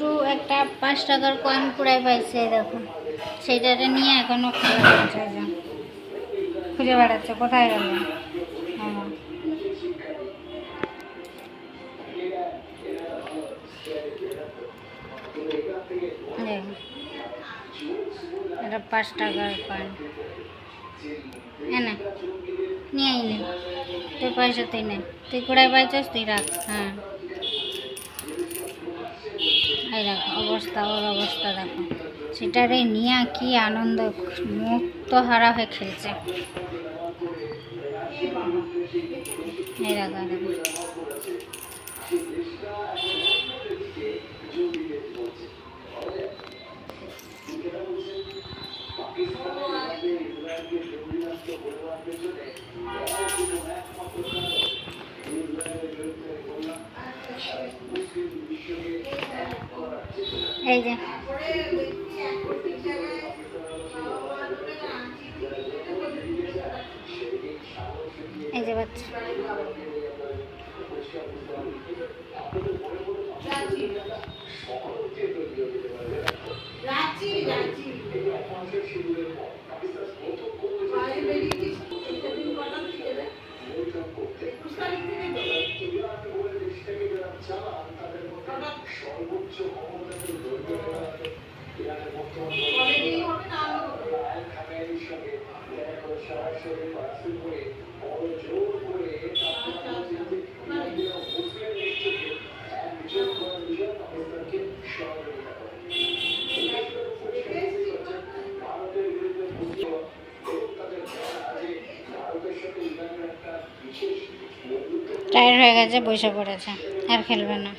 দুষ্টু একটা পাঁচ টাকার কয়েন কুড়াই পাইছে দেখো। সেইটাতে নিয়ে এখনও খেলা করছে খুঁজে বেড়াচ্ছে, কোথায় গেল? হ্যাঁ। এটা পাঁচ টাকার কয়েন এনে নিয়ে আইনে তুই পয়সা তুই নে। তুই কুড়াই পাইছিস, তুই রাখ। হ্যাঁ। এই অবস্থা, ওর অবস্থা দেখো। সেটারে নিয়ে কি আনন্দ মুক্ত হারা হয়ে খেলছে। এই দেখো দেখো। এই যে। এই যে বাচ্চা। টায়ার হয়ে গেছে বসে পড়েছে। আর খেলবে না।